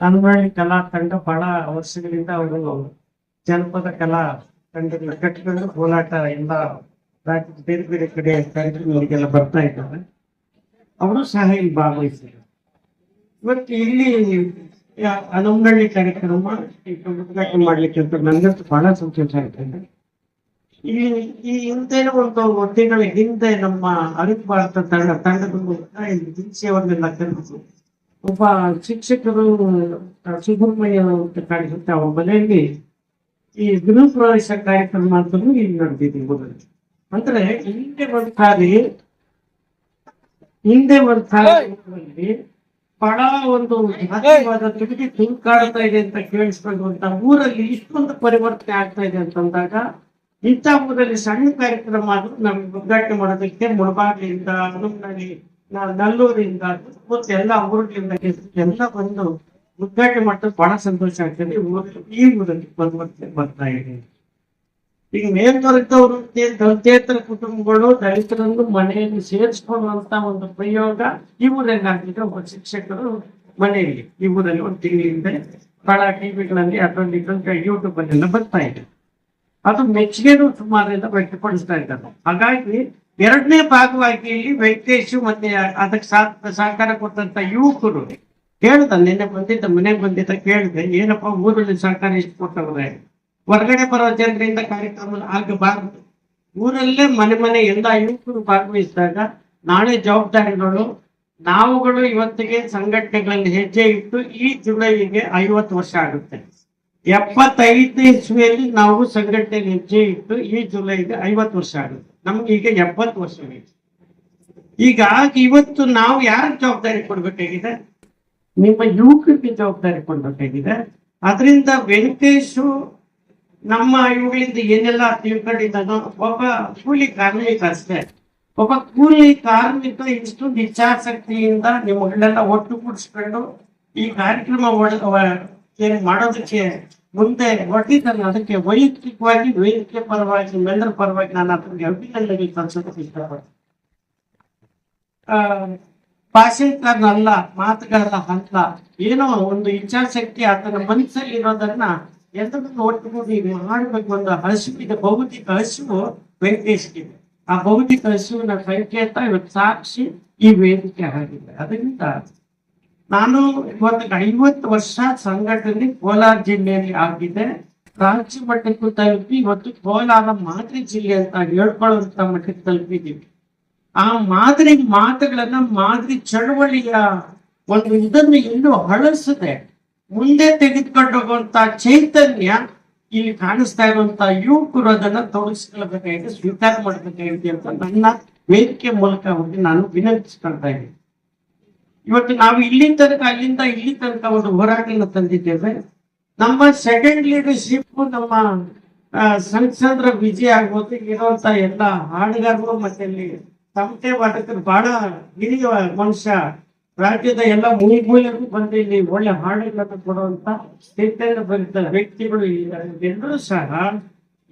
ಕನ್ನಡಿ ಕಲಾ ತಂಡ ಬಹಳ ವರ್ಷಗಳಿಂದ ಅವರು ಜನಪದ ಕಲಾ ತಂಡಗಳನ್ನ ಕಟ್ಟಿಕೊಂಡು ಹೋರಾಟ ಎಲ್ಲ ರಾಜ್ಯದ ಬೇರೆ ಬೇರೆ ಕಡೆ ಕಾರ್ಯಕ್ರಮಗಳಿಗೆಲ್ಲ ಬರ್ತಾ ಇದ್ದಾರೆ. ಅವರು ಸಹ ಇಲ್ಲಿ ಭಾಗವಹಿಸಿದ್ದಾರೆ. ಇವತ್ತು ಇಲ್ಲಿ ಹನುಮನಹಳ್ಳಿ ಕಾರ್ಯಕ್ರಮ ಉದ್ಘಾಟನೆ ಮಾಡ್ಲಿಕ್ಕೆ ಅಂತ ನನಗಂತೂ ಬಹಳ ಸಂತೋಷ ಆಯ್ತು. ಇಲ್ಲಿ ಈ ಹಿಂದೆ ಒಂದು ತಿಂಗಳ ಹಿಂದೆ ನಮ್ಮ ಅರಿತ್ ಭಾರತ ತಂಡ ತಂಡದ ಮೂಲಕ ಇಲ್ಲಿ ದಿನಸೇವನ್ನೆಲ್ಲ ಕರೆದು ಒಬ್ಬ ಶಿಕ್ಷಕರು ಸುಬ್ರಹ್ಮಯ್ಯ ಸುಬ್ರಹ್ಮಣ್ಯ ಅಂತ ಕಾಣಿಸುತ್ತೆ ಅವರ ಮನೆಯಲ್ಲಿ. ಈ ಗೃಹ ಪ್ರವೇಶ ಕಾರ್ಯಕ್ರಮ ಅಂತಲೂ ಇಲ್ಲಿ ನಡೆದಿದೆ ಮೊದಲು. ಅಂದ್ರೆ ಹಿಂದೆ ಒಂದು ಸಾರಿ ಹಿಂದೆ ಒಂದು ಸಾರಿ ಬಹಳ ಒಂದು ಜಾತಿವಾದ ತುಟಿ ತುಳ್ಕಾಡ್ತಾ ಇದೆ ಅಂತ ಕೇಳಿಸ್ಕೊಳ್ಳುವಂತ ಊರಲ್ಲಿ ಇಷ್ಟೊಂದು ಪರಿವರ್ತನೆ ಆಗ್ತಾ ಇದೆ ಅಂತಂದಾಗ ಇಂಥ ಊರಲ್ಲಿ ಸಣ್ಣ ಕಾರ್ಯಕ್ರಮ ಆದ್ರೂ ನಮ್ಗೆ ಉದ್ಘಾಟನೆ ಮಾಡೋದಕ್ಕೆ ಮುಳಬಾಗಿಲಿಂದ ಹನುಮನಹಳ್ಳಿ ನ- ನಲ್ಲೂರಿಂದ ಮತ್ತು ಎಲ್ಲ ಊರುಗಳಿಂದ ಎಲ್ಲ ಬಂದು ಉದ್ಘಾಟನೆ ಮಾಡೋದು ಬಹಳ ಸಂತೋಷ ಆಗ್ತದೆ. ಈ ಊರಲ್ಲಿ ಬರುವಂತೆ ಬರ್ತಾ ಇದೆ. ಈಗ ಮೇಲ್ವರ್ಗದವರು ದಲಿತೇತರ ಕುಟುಂಬಗಳು, ದಲಿತರನ್ನು ಮನೆಯಲ್ಲಿ ಸೇರಿಸ್ಕೊಳ್ಳುವಂತ ಒಂದು ಪ್ರಯೋಗ ಈ ಊರಲ್ಲಿ ಒಬ್ಬ ಶಿಕ್ಷಕರು ಮನೆಯಲ್ಲಿ ಈ ಊರಲ್ಲಿ ಒಂದು ತಿಂಗಳಿಂದ ಬಹಳ ಟಿವಿಗಳಲ್ಲಿ ಅದರಲ್ಲಿ ಯೂಟ್ಯೂಬ್ ಅಲ್ಲೆಲ್ಲ ಬರ್ತಾ ಇದೆ. ಅದು ಮೆಚ್ಚುಗೆನೂ ಸುಮಾರಿಂದ ವ್ಯಕ್ತಪಡಿಸ್ತಾ ಇದ್ದಾರೆ. ಹಾಗಾಗಿ ಎರಡನೇ ಭಾಗವಾಗಿ ವೆಂಕಟೇಶ್ ಮತ್ತೆ ಅದಕ್ಕೆ ಸಹಕಾರ ಕೊಟ್ಟಂತ ಯುವಕರು ಕೇಳ್ದ, ನಿನ್ನೆ ಬಂದಿದ್ದ, ಮನೆಗೆ ಬಂದಿದ್ದ ಕೇಳಿದೆ, ಏನಪ್ಪ ಊರಲ್ಲಿ ಸಹಕಾರ ಎಷ್ಟು ಕೊಟ್ಟವ್ರೆ? ಹೊರಗಡೆ ಬರೋ ಜನರಿಂದ ಕಾರ್ಯಕ್ರಮ ಆಗಬಾರದು. ಊರಲ್ಲೇ ಮನೆ ಮನೆ ಎಲ್ಲ ಯುವಕರು ಭಾಗವಹಿಸಿದಾಗ ನಾಳೆ ಜವಾಬ್ದಾರಿಗಳು, ನಾವುಗಳು ಇವತ್ತಿಗೆ ಸಂಘಟನೆಗಳಲ್ಲಿ ಹೆಜ್ಜೆ ಇಟ್ಟು ಈ ಜುಲೈಗೆ ಐವತ್ತು ವರ್ಷ ಆಗುತ್ತೆ. ಎಪ್ಪತ್ತೈದನೇ ಇಸ್ವಿಯಲ್ಲಿ ನಾವು ಸಂಘಟನೆ ಹೆಜ್ಜೆ ಇಟ್ಟು ಈ ಜುಲೈಗೆ ಐವತ್ತು ವರ್ಷ ಆಗುತ್ತೆ. ನಮ್ಗೆ ಈಗ ಎಪ್ಪತ್ತು ವರ್ಷ ಈಗ ಇವತ್ತು ನಾವು ಯಾರ ಜವಾಬ್ದಾರಿ ಕೊಡ್ಬೇಕಾಗಿದೆ? ನಿಮ್ಮ ಯುವಕರಿಗೆ ಜವಾಬ್ದಾರಿ ಕೊಡ್ಬೇಕಾಗಿದೆ. ಅದರಿಂದ ವೆಂಕಟೇಶು ನಮ್ಮ ಇವುಗಳಿಂದ ಏನೆಲ್ಲ ತಿಳ್ಕೊಂಡಿದ್ದಾನೋ ಒಬ್ಬ ಕೂಲಿ ಕಾರ್ಮಿಕ ಅಷ್ಟೇ. ಒಬ್ಬ ಕೂಲಿ ಕಾರ್ಮಿಕ ಇಷ್ಟು ಇಚ್ಛಾಸಕ್ತಿಯಿಂದ ನಿಮ್ಮಗಳೆಲ್ಲ ಒಟ್ಟು ಕೂಡಿಸ್ಕೊಂಡು ಈ ಕಾರ್ಯಕ್ರಮ ಏನ್ ಮಾಡೋದಕ್ಕೆ ಮುಂದೆ ಒಟ್ಟಿದ್ದಾನೆ ಅದಕ್ಕೆ ವೈಯಕ್ತಿಕವಾಗಿ, ವೇದಿಕೆ ಪರವಾಗಿ ಮೆಲ್ಲರ ಪರವಾಗಿ ನಾನು ಅದಕ್ಕೆ ಅಭಿನಂದನೆ ಕಲಿಸೋದಕ್ಕೆ ಇಷ್ಟಪಡ್ತೀನಿ ಭಾಷೆಕಾರನಲ್ಲ, ಮಾತುಗಾರ ಅಲ್ಲ, ಏನೋ ಒಂದು ಇಚ್ಛಾಶಕ್ತಿ ಆತನ ಮನಸ್ಸಲ್ಲಿ ಇರೋದನ್ನ ಎಲ್ಲರನ್ನು ಒಟ್ಟುಗೂಡಿ ಮಾಡಬೇಕು ಒಂದು ಹಸಿವಿದೆ ಭೌತಿಕ ಹಸಿವು ವೆಂಕಟೇಶ್ಗಿದೆ ಆ ಭೌತಿಕ ಹಸಿವಿನ ಸಂಕೇತ ಇವತ್ತು ಸಾಕ್ಷಿ ಈ ವೇದಿಕೆ ಆಗಿದೆ ಅದರಿಂದ ನಾನು ಇವತ್ತು ಐವತ್ತು ವರ್ಷ ಸಂಘಟನೆ ಕೋಲಾರ ಜಿಲ್ಲೆಯಲ್ಲಿ ಆಗಿದೆ. ರಾಜ್ಯ ಮಟ್ಟಕ್ಕೂ ತಲುಪಿ ಇವತ್ತು ಕೋಲಾರ ಮಾದರಿ ಜಿಲ್ಲೆ ಅಂತ ಹೇಳ್ಕೊಳ್ಳುವಂತ ಮಟ್ಟಕ್ಕೆ ತಲುಪಿದ್ದೀವಿ. ಆ ಮಾದರಿ ಮಾತುಗಳನ್ನ ಮಾದರಿ ಚಳವಳಿಯ ಒಂದು ಇದನ್ನು ಇನ್ನೂ ಹಳಸದೆ ಮುಂದೆ ತೆಗೆದುಕೊಂಡು ಹೋಗುವಂತ ಚೈತನ್ಯ ಇಲ್ಲಿ ಕಾಣಿಸ್ತಾ ಇರುವಂತ ಯುವಕರು ಅದನ್ನ ತೊಡಗಿಸ್ಕೊಳ್ಬೇಕಾಗಿದೆ ಸ್ವೀಕಾರ ಮಾಡ್ಬೇಕಾಗಿದೆ ಅಂತ ನನ್ನ ವೇದಿಕೆ ಮೂಲಕ ಹೋಗಿ ನಾನು ವಿನಂತಿಸ್ಕೊಳ್ತಾ ಇದ್ದೀನಿ. ಇವತ್ತು ನಾವು ಇಲ್ಲಿ ತನಕ, ಅಲ್ಲಿಂದ ಇಲ್ಲಿ ತನಕ ಒಂದು ಹೋರಾಟನ ತಂದಿದ್ದೇವೆ. ನಮ್ಮ ಸೆಕೆಂಡ್ ಲೀಡರ್ಶಿಪ್ ನಮ್ಮ ಸಂಸದರ ವಿಜಯ ಆಗ್ಬೋದು ಇರುವಂತ ಎಲ್ಲ ಹಾಡುಗಾರರು ಮತ್ತೆ ಇಲ್ಲಿ ತಮಟೆ ವಾದಕರು ಬಹಳ ಹಿರಿಯ ಮನುಷ್ಯ, ರಾಜ್ಯದ ಎಲ್ಲ ಮೂಲೆ ಮೂಲೆಗೂ ಬಂದು ಇಲ್ಲಿ ಒಳ್ಳೆ ಹಾಡುಗಳನ್ನು ಕೊಡುವಂತ ಸ್ಥಿತಿಯನ್ನು ಬಂದ ವ್ಯಕ್ತಿಗಳು ಎಲ್ಲರೂ ಸಹ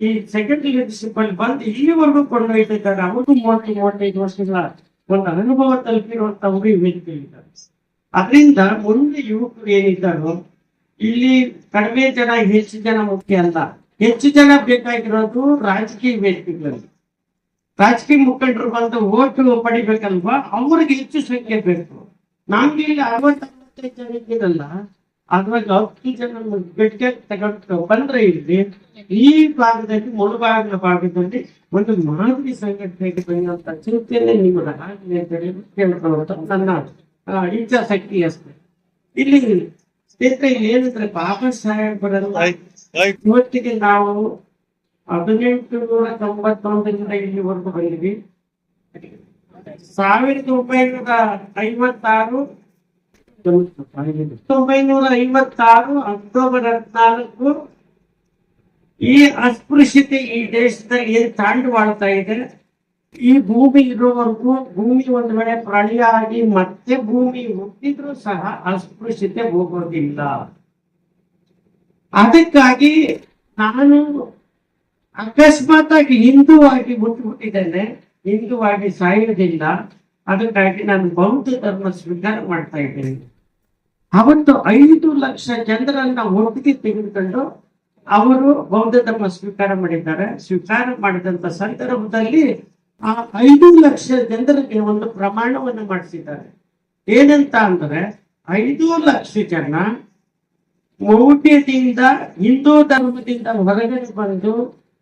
ಈ ಸೆಕೆಂಡ್ ಲೀಡರ್ಶಿಪ್ ಅಲ್ಲಿ ಬಂದು ಇಲ್ಲಿವರೆಗೂ ಕೊಂಡೊಯ್ತಿದ್ದಾರೆ ಅವರು ಮೂವತ್ತು, ಮೂವತ್ತೈದು ವರ್ಷಗಳ ಒಂದು ಅನುಭವ ತಲುಪಿರುವಂತವರು ಈ ವೇದಿಕೆ ಇದ್ದಾರೆ. ಅದರಿಂದ ಮುಂದೆ ಯುವಕರು ಏನಿದ್ದಾರೋ, ಇಲ್ಲಿ ಕಡಿಮೆ ಜನ, ಹೆಚ್ಚು ಜನ ಮುಖ್ಯ ಅಲ್ಲ. ಹೆಚ್ಚು ಜನ ಬೇಕಾಗಿರೋದು ರಾಜಕೀಯ ವೇದಿಕೆಗಳಲ್ಲಿ. ರಾಜಕೀಯ ಮುಖಂಡರು ಬಂದು ಓಟು ಪಡಿಬೇಕಲ್ವಾ? ಅವ್ರಿಗೆ ಹೆಚ್ಚು ಸಂಖ್ಯೆ ಬೇಕು. ನಮ್ಗೆ ಇಲ್ಲಿ ಅರವತ್ತೈದು ಜನ ಇದ್ದೀರಲ್ಲ ಅದ್ರಾಗ ಹತ್ತು ಜನ ಬೆಟ್ಟಿಗೆ ತಗೊಂಡು ಬಂದ್ರೆ ಇಲ್ಲಿ ಈ ಭಾಗದಲ್ಲಿ, ಮುಳುಭಾಗದ ಭಾಗದಲ್ಲಿ ಒಂದು ಮಾದರಿ ಸಂಘಟನೆಗೆ ಬೆಳೆಯುವಂತ ಚಿಂತನೆ ನಿಮ್ಮ ಕೇಳ್ಕೊಳ್ಳುವಂತ ನನ್ನ ಇಚ್ಛಾಶಕ್ತಿ ಅಷ್ಟೇ. ಇಲ್ಲಿ ಸ್ನೇಹಿತರೆ ಏನಂದ್ರೆ ಬಾಬಾ ಸಾಹೇಬರಲ್ಲ ಇವತ್ತಿಗೆ ನಾವು ಹದಿನೆಂಟು ನೂರ ತೊಂಬತ್ತೊಂದರಿಂದ ಇಲ್ಲಿವರೆಗೂ ಬಂದಿವಿ. ಸಾವಿರದ ಒಂಬೈನೂರ ಐವತ್ತಾರು ಒಂಬೈನೂರ ಐವತ್ತಾರು ಅಕ್ಟೋಬರ್ ಹದಿನಾಲ್ಕು ಈ ಅಸ್ಪೃಶ್ಯತೆ ಈ ದೇಶದಲ್ಲಿ ಏನ್ ತಾಂಡವಾಡ್ತಾ ಇದೆ. ಈ ಭೂಮಿ ಇರುವವರೆಗೂ ಭೂಮಿ ಒಂದು ವೇಳೆ ಪ್ರಳಯ ಆಗಿ ಮತ್ತೆ ಭೂಮಿ ಹುಟ್ಟಿದ್ರು ಸಹ ಅಸ್ಪೃಶ್ಯತೆ ಹೋಗೋದಿಲ್ಲ. ಅದಕ್ಕಾಗಿ ನಾನು ಅಕಸ್ಮಾತ್ ಆಗಿ ಹಿಂದೂವಾಗಿ ಹುಟ್ಟುಬಿಟ್ಟಿದ್ದೇನೆ ಹಿಂದೂವಾಗಿ ಸಾಯೋದಿಲ್ಲ ಅದಕ್ಕಾಗಿ ನಾನು ಬೌದ್ಧ ಧರ್ಮ ಸ್ವೀಕಾರ ಮಾಡ್ತಾ ಇದ್ದೇನೆ. ಅವತ್ತು ಐದು ಲಕ್ಷ ಜನರನ್ನ ಒಟ್ಟಿಗೆ ತೆಗೆದುಕೊಂಡು ಅವರು ಬೌದ್ಧ ಧರ್ಮ ಸ್ವೀಕಾರ ಮಾಡಿದ್ದಾರೆ. ಸ್ವೀಕಾರ ಮಾಡಿದಂತ ಸಂದರ್ಭದಲ್ಲಿ ಆ ಐದು ಲಕ್ಷ ಜನರಿಗೆ ಒಂದು ಪ್ರಮಾಣವನ್ನು ಮಾಡಿಸಿದ್ದಾರೆ. ಏನಂತ ಅಂದ್ರೆ ಐದು ಲಕ್ಷ ಜನ ಮೌಢ್ಯದಿಂದ ಹಿಂದೂ ಧರ್ಮದಿಂದ ಹೊರಗೆ ಬಂದು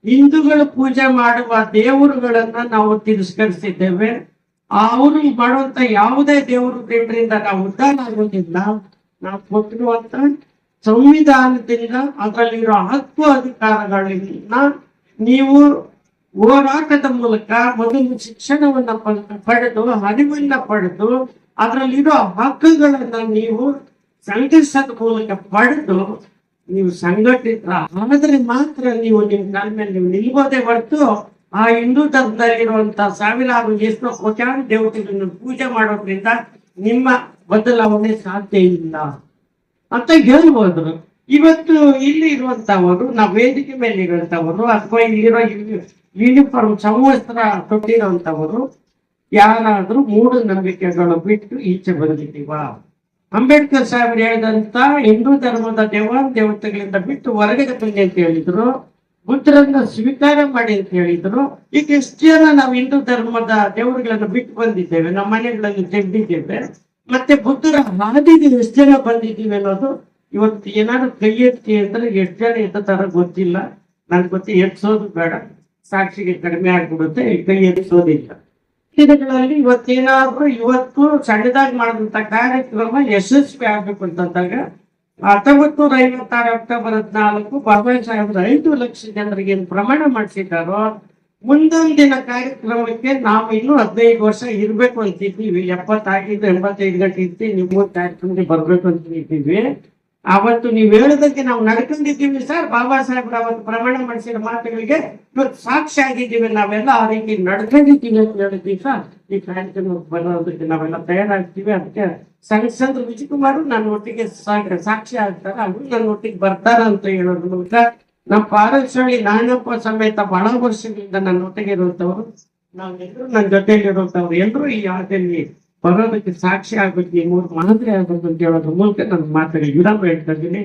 ಹಿಂದೂಗಳು ಪೂಜೆ ಮಾಡುವ ದೇವರುಗಳನ್ನ ನಾವು ತಿರಸ್ಕರಿಸಿದ್ದೇವೆ. ಅವರು ಮಾಡುವಂತ ಯಾವುದೇ ದೇವರು ದೇವರಿಂದ ನಾವು ಉದ್ಧಾರ ಆಗೋದಿಲ್ಲ. ನಾವು ಕೊಟ್ಟಿರುವಂತ ಸಂವಿಧಾನದಿಂದ ಅದರಲ್ಲಿರೋ ಹಕ್ಕು ಅಧಿಕಾರಗಳನ್ನ ನೀವು ಹೋರಾಟದ ಮೂಲಕ ಮೊದಲು ಶಿಕ್ಷಣವನ್ನ ಪಡೆದು, ಅರಿವನ್ನ ಪಡೆದು, ಅದರಲ್ಲಿರೋ ಹಕ್ಕುಗಳನ್ನ ನೀವು ಸಂಘರ್ಷದ ಮೂಲಕ ಪಡೆದು ನೀವು ಸಂಘಟಿತ ಆದ್ರೆ ಮಾತ್ರ ನೀವು ನಿಮ್ ಮೇಲೆ ನೀವು ನಿಲ್ಬೋದೇ ಹೊರತು ಆ ಹಿಂದೂ ಧರ್ಮದಲ್ಲಿರುವಂತಹ ಸಾವಿರಾರು ಎಷ್ಟೋ ಕೋಟ್ಯಾನು ದೇವತೆಗಳನ್ನು ಪೂಜೆ ಮಾಡೋದ್ರಿಂದ ನಿಮ್ಮ ಬದಲಾವಣೆ ಸಾಧ್ಯ ಇಲ್ಲ. ಅಂತ ಹೇಳ್ಬೋದು. ಇವತ್ತು ಇಲ್ಲಿ ಇರುವಂತವರು, ನಾವು ವೇದಿಕೆ ಮೇಲೆ ಇರುವಂತವರು, ಅಥವಾ ಇಲ್ಲಿರೋ ಯೂನಿಫಾರ್ಮ್ ಸಮವಸ್ತ್ರ ತೊಟ್ಟಿರುವಂತವರು ಯಾರಾದ್ರೂ ಮೂಢನಂಬಿಕೆಗಳು ಬಿಟ್ಟು ಈಚೆ ಬಂದಿದ್ದೀವ? ಅಂಬೇಡ್ಕರ್ ಸಾಹೇಬರು ಹೇಳಿದಂತ ಹಿಂದೂ ಧರ್ಮದ ದೇವಾನ್ ದೇವತೆಗಳಿಂದ ಬಿಟ್ಟು ಹೊರಗಡೆ ಬನ್ನಿ ಅಂತ ಹೇಳಿದ್ರು. ಬುದ್ಧರನ್ನ ಸ್ವೀಕಾರ ಮಾಡಿ ಅಂತ ಹೇಳಿದ್ರು. ಈ ಜನ ನಾವು ಹಿಂದೂ ಧರ್ಮದ ದೇವರುಗಳನ್ನ ಬಿಟ್ಟು ಬಂದಿದ್ದೇವೆ? ನಮ್ಮ ಮನೆಗಳಲ್ಲಿ ತೆಗೆದಿದ್ದೇವೆ ಮತ್ತೆ ಬುದ್ಧರ ಹಾದಿಗೆ ಎಷ್ಟು ಜನ ಬಂದಿದ್ದೀವಿ ಅನ್ನೋದು ಇವತ್ತು ಏನಾದ್ರು ಕೈ ಎತ್ತಿ ಅಂದ್ರೆ ಎಷ್ಟು ಜನ ತರ ಗೊತ್ತಿಲ್ಲ. ನನ್ಗೆ ಗೊತ್ತಿ ಎತ್ಸೋದು ಬೇಡ. ಸಾಕ್ಷಿಗೆ ಕಡಿಮೆ ಆಗ್ಬಿಡುತ್ತೆ ಕೈ ಎತ್ತಿಸೋದಿಲ್ಲ ದಿನಗಳಲ್ಲಿ ಇವತ್ತೇನಾದ್ರೂ ಇವತ್ತು ಸಣ್ಣದಾಗಿ ಮಾಡಿದಂತ ಕಾರ್ಯಕ್ರಮ ಯಶಸ್ವಿ ಆಗ್ಬೇಕು ಅಂತಂದಾಗ ಹತ್ತೊಂಬತ್ತು ನೂರ ಐವತ್ತಾರು ಅಕ್ಟೋಬರ್ ಹದಿನಾಲ್ಕು ಬಾಬಾ ಸಾಹೇಬ್ರ ಐದು ಲಕ್ಷ ಜನರಿಗೆ ಏನು ಪ್ರಮಾಣ ಮಾಡಿಸಿದ್ದಾರೋ, ಮುಂದೊಂದಿನ ಕಾರ್ಯಕ್ರಮಕ್ಕೆ ನಾವು ಇನ್ನೂ ಹದಿನೈದು ವರ್ಷ ಇರ್ಬೇಕು ಅಂತಿದ್ದೀವಿ. ಎಪ್ಪತ್ತಾಗಿದ್ದು ಎಂಬತ್ತೈದು ಗಂಟೆ ಇರ್ತೀವಿ, ನಿಮ್ಮ ಕಾರ್ಯಕ್ರಮಕ್ಕೆ ಬರ್ಬೇಕು ಅಂತ ಇದ್ದೀವಿ ಅವತ್ತು ನೀವು ಹೇಳೋದಕ್ಕೆ ನಾವು ನಡ್ಕೊಂಡಿದ್ದೀವಿ ಸರ್. ಬಾಬಾ ಸಾಹೇಬ್ರ ಅವತ್ತು ಪ್ರಮಾಣ ಮಾಡಿಸಿದ ಮಾತುಗಳಿಗೆ ಇವತ್ತು ಸಾಕ್ಷಿ ಆಗಿದ್ದೀವಿ ನಾವೆಲ್ಲ ಆ ರೀತಿ ನಡ್ಕೊಂಡಿದ್ದೀವಿ ಅಂತ ಹೇಳಿದ್ವಿ ಸರ್. ಈ ಕಾರ್ಯಕ್ರಮ ಬರೋದಕ್ಕೆ ನಾವೆಲ್ಲ ತಯಾರಾಗ್ತೀವಿ. ಅದಕ್ಕೆ ಸಂಸದ ವಿಜಯಕುಮಾರ್ ನನ್ನ ಒಟ್ಟಿಗೆ ಸಾಕ್ಷಿ ಆಗ್ತಾರೆ. ಅವರು ನನ್ನ ಒಟ್ಟಿಗೆ ಬರ್ತಾರ ಅಂತ ಹೇಳೋದ್ರ ಮೂಲಕ ನಮ್ಮ ಪಾರಸ್ವಾಮಿ ನಾನಪ್ಪ ಸಮೇತ ಬಹಳ ವರ್ಷದಿಂದ ನನ್ನ ಒಟ್ಟಿಗೆ ಇರುವಂತವ್ರು. ನಾವೆಲ್ಲರೂ ನನ್ನ ಜೊತೆಯಲ್ಲಿ ಇರುವಂತವ್ರು. ಎಲ್ಲರೂ ಈ ಹಾದಿಯಲ್ಲಿ ಬರೋದಕ್ಕೆ ಸಾಕ್ಷಿ ಆಗ್ಬೇಕು ಈ ಮೂರು ಮಾದರಿ ಆಗ್ಬೇಕು ಅಂತ ಹೇಳೋದ್ರ ಮೂಲಕ ನನ್ನ ಮಾತುಗಳಿಗೆ ವಿರಾಮ ಹೇಳ್ತಾ ಇದ್ದೀನಿ.